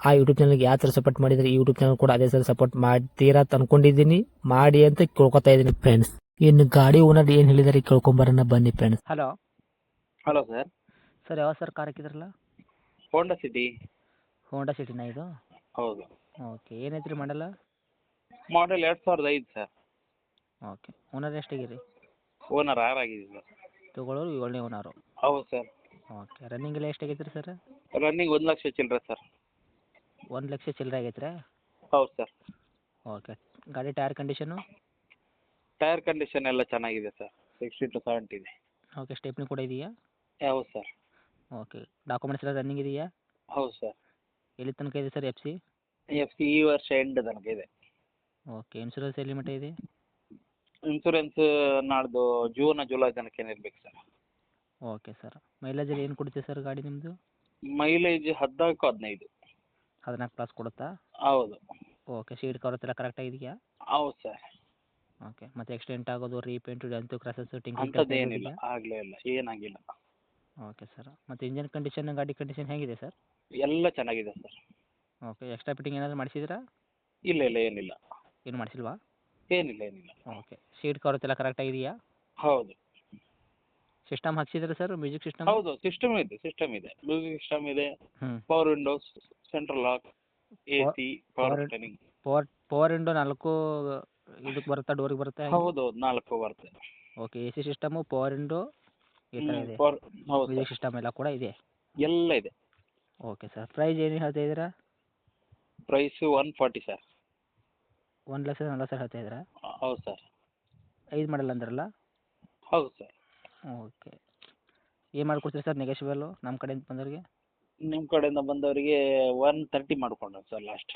ಆ ಯೂಟ್ಯೂಬ್ ಚಾನಲ್ಗೆ ಯಾವ ಥರ ಸಪೋರ್ಟ್ ಮಾಡಿದರೆ ಈ ಯೂಟ್ಯೂಬ್ ಚಾನಲ್ ಕೂಡ ಅದೇ ಥರ ಸಪೋರ್ಟ್ ಮಾಡ್ತೀರಾ ಅಂತ ಅನ್ಕೊಂಡಿದ್ದೀನಿ. ಮಾಡಿ ಅಂತ ಕೇಳ್ಕೊತಾ ಇದ್ದೀನಿ ಫ್ರೆಂಡ್ಸ್ ಇನ್ನು ಗಾಡಿ ಓನರ್ ಏನು ಹೇಳಿದಾರೆ ಕೇಳ್ಕೊಂಬರೋಣ ಬನ್ನಿ friends hello hello sir sir ಯಾವ ಸರ್ ಕಾರ್ ಹಾಕಿದ್ರಲ್ಲ? ಹೋಂಡಾ ಸಿಟಿ ಹೋಂಡಾ ಸಿಟಿನ ಇದು? ಹೌದು. ಓಕೆ ಏನೈತ್ರಿ ಮಾಡಲ್ಲ ಮಾಡೆಲ್ ಎರಡು ಸಾವಿರದ ಐದು ಸರ್ ಓಕೆ ಓನರ್ ಎಷ್ಟಾಗಿರಿ ಓನರ್ ಆರಾಗಿದೆ ಸರ್ ತಗೊಳ್ಳೋರು ಏಳನೇ ಓನರು ಹೌದು ಸರ್ ಓಕೆ ರನ್ನಿಂಗ್ ಎಲ್ಲ ಎಷ್ಟಾಗೈತ್ರಿ ಸರ್ ರನ್ನಿಂಗ್ ಒಂದು ಲಕ್ಷ ಚಿಲ್ಲರೆ ಸರ್ ಒಂದು ಲಕ್ಷ ಚಿಲ್ಲರೆ ಆಗೈತ್ರಿ? ಹೌದು ಸರ್. ಓಕೆ. ಗಾಡಿ ಟೈರ್ ಕಂಡೀಷನು? ಟೈರ್ ಕಂಡೀಷನ್ ಎಲ್ಲ ಚೆನ್ನಾಗಿದೆ ಸರ್. ಸಿಕ್ಸ್ಟಿ ಟು ಸೆವೆಂಟಿ ಇದೆ. ಓಕೆ ಸ್ಟೆಪ್ನಿ ಕೂಡ ಇದೆಯಾ? ಹೌದು ಸರ್. ಓಕೆ. ಡಾಕ್ಯುಮೆಂಟ್ಸ್ ಎಲ್ಲ ರನ್ನಿಂಗ್ ಇದೆಯಾ? ಹೌದು ಸರ್. ಎಲ್ಲಿ ತನಕ ಇದೆ sir F C? F C ಈ ವರ್ಷ ಎಂಡ್ ತನಕ ಇದೆ. ಓಕೆ ಇನ್ಶೂರೆನ್ಸ್ ಎಲ್ಲಿ ಮಟ್ಟ ಇದೆ? ಇನ್ಸೂರೆನ್ಸ್ ನಾಡ್ದು ಜೂನ್ ಜುಲೈ ತನಕ ಏನಿರ್ಬೇಕು ಸರ್. Okay sir. ಮೈಲೇಜಲ್ಲಿ ಏನು ಕೊಡುತ್ತೆ ಸರ್ ಗಾಡಿ ನಿಮ್ಮದು ಮೈಲೇಜ್ ಹದಿನಾಲ್ಕು ಹದಿನೈದು. ಹದಿನಾಲ್ಕು ಪ್ಲಸ್ ಕೊಡುತ್ತಾ? ಹೌದು. ಓಕೆ ಸೀಟ್ ಕವರ್ ಎಲ್ಲ ಕರೆಕ್ಟಾಗಿದೆಯಾ ಹೌದು ಸರ್ ಓಕೆ ಮತ್ತೆ ಎಕ್ಸ್ಟೆಂಟ್ ಆಗೋದು ರೀಪೇಂಟು ಅಂತ ಕ್ರಾಸಸ್ ಏನಿಲ್ಲ. ಆಗಲೇ ಇಲ್ಲ ಏನಾಗಿಲ್ಲ. ಓಕೆ ಸರ್ ಮತ್ತೆ ಇಂಜನ್ ಕಂಡೀಷನ್ ಗಾಡಿ ಕಂಡೀಷನ್ ಹೇಗಿದೆ ಸರ್ ಎಲ್ಲ ಚೆನ್ನಾಗಿದೆ ಸರ್ ಓಕೆ ಎಕ್ಸ್ಟ್ರಾ ಫಿಟ್ಟಿಂಗ್ ಏನಾದರೂ ಮಾಡಿಸಿದ್ರಾ? ಇಲ್ಲ ಇಲ್ಲ ಏನಿಲ್ಲ. ಏನು ಮಾಡಿಸಿಲ್ವಾ? ಏನಿಲ್ಲ ಏನಿಲ್ಲ. ಓಕೆ ಸೀಟ್ ಕವರ್ ಎಲ್ಲ ಕರೆಕ್ಟಾಗಿದೆಯಾ ಹೌದು. ಸಿಸ್ಟಮ್ ಹಾಕ್ಸಿದ್ರೆ ಸರ್ ಮ್ಯೂಸಿಕ್ ಸಿಸ್ಟಮ್? ಹೌದು ಸಿಸ್ಟಮ್ ಇದೆ ಸಿಸ್ಟಮ್ ಇದೆ. ಮ್ಯೂಸಿಕ್ ಸಿಸ್ಟಮ್ ಇದೆ. Power windows central lock AC Power- C power power- steering power power window ನಾಲ್ಕು ಇದಕ್ಕೆ ಬರುತ್ತಾ ಡೋರಿಗೆ ಬರುತ್ತಾ? ಹೌದು ನಾಲ್ಕು ಬರುತ್ತೆ. Okay A C system power window ಈ ಥರ ಇದೆ. ಪವರ್ ಹೌದು ಮ್ಯೂಸಿಕ್ ಸಿಸ್ಟಮ್ ಎಲ್ಲ ಕೂಡ ಇದೆ. ಎಲ್ಲ ಇದೆ. ಓಕೆ ಸರ್ ಪ್ರೈಸ್ ಏನು ಹೇಳ್ತಾ ಇದ್ದೀರಾ? ಪ್ರೈಸ್ ಒನ್ ಫಾರ್ಟಿ ಸರ್ ಒಂದು ಲಕ್ಷದ ನಲ್ವತ್ತು ಸರ್ ಹೇಳ್ತಾ ಇದ್ದೀರಾ? ಹೌದು ಸರ್ ಐದು ಮಾಡಲ್ ಅಂದ್ರಲ್ಲ? ಹೌದು ಸರ್ ಓಕೆ. ಏನು ಮಾಡ್ಕೊಡ್ತೀರಿ ಸರ್ ನೆಗೆಶಿವಲ್ಲು ನಮ್ಮ ಕಡೆಯಿಂದ ಬಂದವರಿಗೆ? ನಿಮ್ಮ ಕಡೆಯಿಂದ ಬಂದವರಿಗೆ ಒನ್ ತರ್ಟಿ ಮಾಡ್ಕೊಂಡ್ರೆ ಸರ್ ಲಾಸ್ಟ್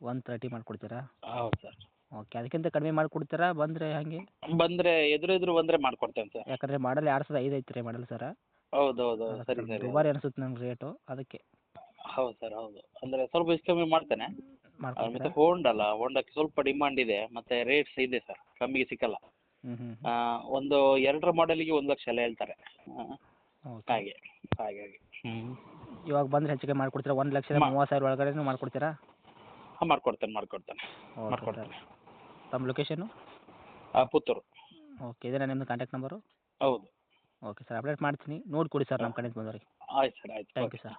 ಒನ್ ತರ್ಟಿ ಮಾಡಿಕೊಡ್ತೀರಾ? ಹೌದು ಸರ್. ಓಕೆ ಅದಕ್ಕಿಂತ ಕಡಿಮೆ ಮಾಡಿಕೊಡ್ತೀರಾ? ಬಂದರೆ ಹಾಗೆ? ಬಂದರೆ ಎದುರು ಎದುರು ಬಂದರೆ ಮಾಡ್ಕೊಡ್ತೇನೆ ಸರ್. ಯಾಕಂದರೆ ಮಾಡಲ್ ಎರಡು ಸಾವಿರದ ಐದು ಐತ್ರಿ ಮಾಡಲ್ ಸರ್. ಹೌದು ಹೌದು ಸರಿ ಸರಿ. ದುಬಾರಿ ಅನಿಸುತ್ತೆ ನಂಗೆ ರೇಟು ಅದಕ್ಕೆ. ಹೌದು ಸರ್ ಹೌದು. ಅಂದರೆ ಸ್ವಲ್ಪ ಹೆಚ್ಚು ಕಮ್ಮಿ ಮಾಡ್ತೇನೆ. ಮತ್ತೆ ಹೋಂಡಲ್ಲ ಹೋಂಡಕ್ಕೆ ಸ್ವಲ್ಪ ಡಿಮಾಂಡ್ ಇದೆ ಮತ್ತೆ ರೇಟ್ಸ್ ಇದೆ ಸರ್. ಕಮ್ಮಿಗೆ ಸಿಕ್ಕಲ್ಲ. ಒಂದು ಎರಡರ ಮಾಡೆಲಿಗೆ ಒಂದು ಲಕ್ಷ ಎಲ್ಲ ಹೇಳ್ತಾರೆ. ಹಾಗೆ ಹಾಗೆ ಹಾಗೆ. ಹ್ಞೂ ಇವಾಗ ಬಂದ್ರೆ ಹೆಚ್ಚಿಗೆ ಮಾಡಿಕೊಡ್ತೀರಾ? ಒಂದು ಲಕ್ಷದ ಮೂವತ್ತು ಸಾವಿರ ಒಳಗಡೆ ಮಾಡ್ಕೊಡ್ತೀರಾ? ಹಾಂ ಮಾಡ್ಕೊಡ್ತೇನೆ ಮಾಡ್ಕೊಡ್ತೇನೆ ಮಾಡ್ಕೊಡ್ತೇನೆ. ತಮ್ಮ ಲೊಕೇಶನ್ನು ಪುತ್ತೂರು. ಓಕೆ ಇದೇನಾ ನಿಮ್ಮದು ಕಾಂಟ್ಯಾಕ್ಟ್ ನಂಬರು ಹೌದು. ಓಕೆ ಸರ್ ಅಪ್ಡೇಟ್ ಮಾಡ್ತೀನಿ. ನೋಡಿ ಕೊಡಿ ಸರ್ ನಮ್ಮ ಕಡೆಯಿಂದ ಬಂದವರಿಗೆ. ಆಯ್ತು ಸರ್ ಆಯ್ತು. Thank you sir